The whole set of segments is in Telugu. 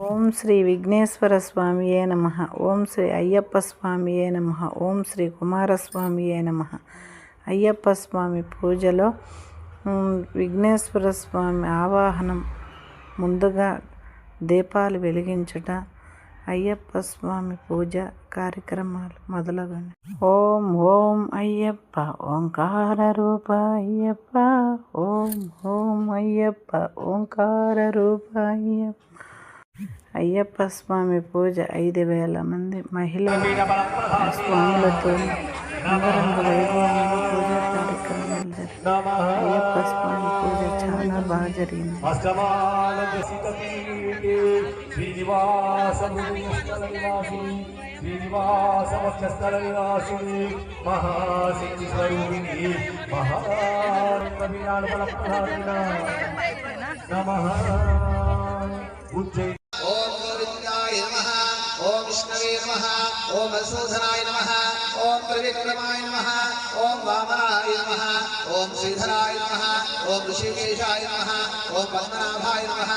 ఓం శ్రీ విఘ్నేశ్వర స్వామియే నమ. ఓం శ్రీ అయ్యప్ప స్వామియే నమ. ఓం శ్రీ కుమారస్వామియే నమ. అయ్యప్ప స్వామి పూజలో విఘ్నేశ్వర స్వామి ఆవాహనం ముందుగా దీపాలు వెలిగించుట అయ్యప్ప స్వామి పూజ కార్యక్రమాలు మొదలగండి ఓం ఓం అయ్యప్ప ఓంకార రూప అయ్యప్ప. ఓం ఓం అయ్యప్ప ఓంకార రూప అయ్యప్ప. అయ్యప్ప స్వామి పూజ ఐదు వేల మంది మహిళలు స్వాములతో రంగరంగ వైభవంగా పూజా కార్యక్రమాలు జరిగాయి అయ్యప్ప స్వామి పూజ చాలా బాగా జరిగింది. మహాశక్తి స్వరూపిణి నమః. ఉజ్జయి ओम मधुसूदनाय नमः, ओम त्रिविक्रमाय नमः, ओम वामनाय नमः, ओम श्रीधराय नमः, ओम ऋषिकेशाय नमः, ओम पद्मनाभाय नमः,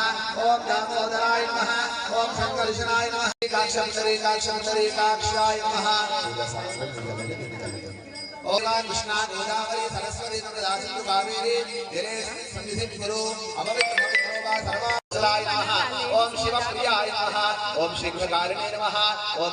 ओम दामोदराय नमः, ओम शंकरशनाय नमः काक्षम शरीकाक्षम शरीकाक्षाय नमः। कृष्णा गोदावरी, सरस्वती दासिंधु कावेरी ओम शिवप्रियाय नमः, ओम शीघ्रकारिणे नमः, ओम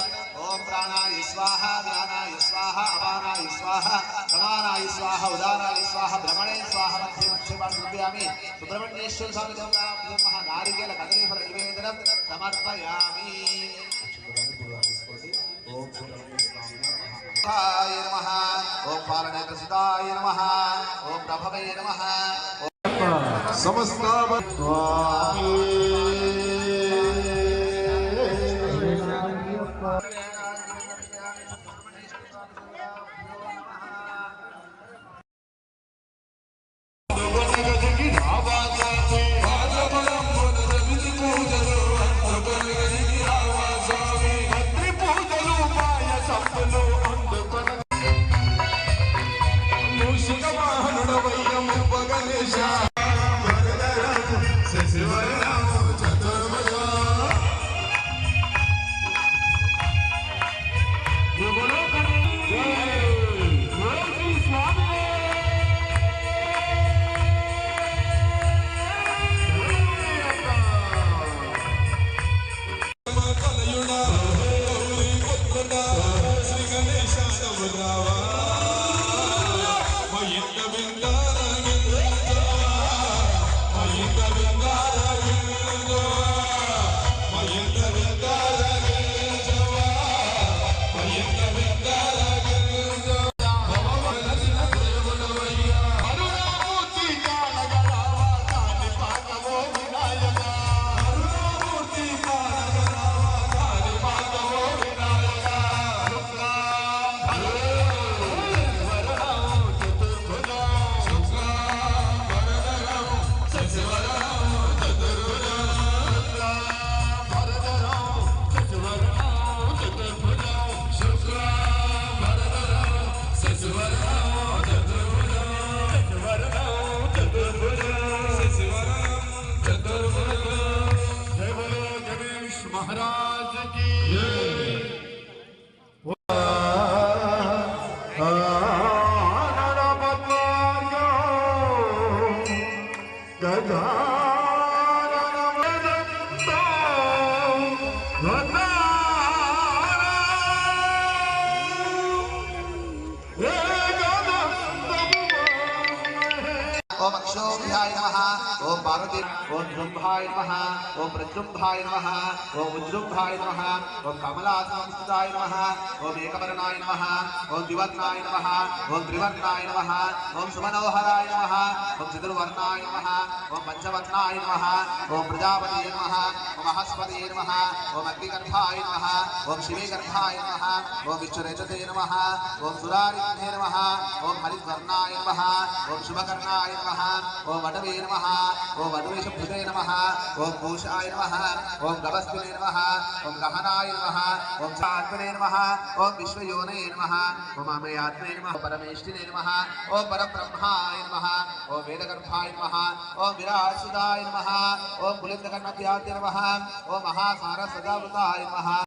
ఓం ప్రాణాయ స్వాహ ధ్యానాయ స్వాహ అపానాయ స్వాహ సమానాయ స్వాహ ఉదానాయ స్వాహ భ్రమణే స్వాహ మధ్య మధ్య సుబ్రహ్మణ్యేశ్వర స్వామి నారికేల కదలీ ఫల నివేదనం సమర్పయామి. ఓం నమః. ఓం పాలనేత్ర సుతాయ నమః. ఓం ప్రభవే నమః. సమస్త 감사합니다. grava महाराज की गधा ओम अक्षोभ्याय नमः ओम पार्वती ओम जृंभाय नमः ओम प्रजृंभाय नमः ओम उज्जृंभाय नमः ओम कमलात्मस्थिताय नमः ओम एकवर्णाय नमः ओम द्विवर्णाय नमः ओम त्रिवर्णाय नमः ओम सुमनोहराय नमः ओम चतुर्वर्णाय नमः ओम पंचवर्णाय नमः ओम प्रजापति नमः ओम महस्पति नमः ओम अग्निगर्भाय नमः ओम शिवगर्भाय नमः ओम विश्वरेचते नमः ओम सुरारिभ्ये नमः ओम हरिवर्णाय नमः ओम शुभकर्णाय नमः ओ वटवे नम ओ वटवेशभुते नम ओं भूषाय नम ओं गभस्व नम ओं गहनाय नम ओं सात्मे नम ओं विश्वयोन नम ओम अमयात्मने नमः परमेष्ठिने नमः ओम परब्रह्माय नम ओं वेदगर्भाय नम ओं ओम नम ओं ओम नम ओं महासार महासारसदावृताय नम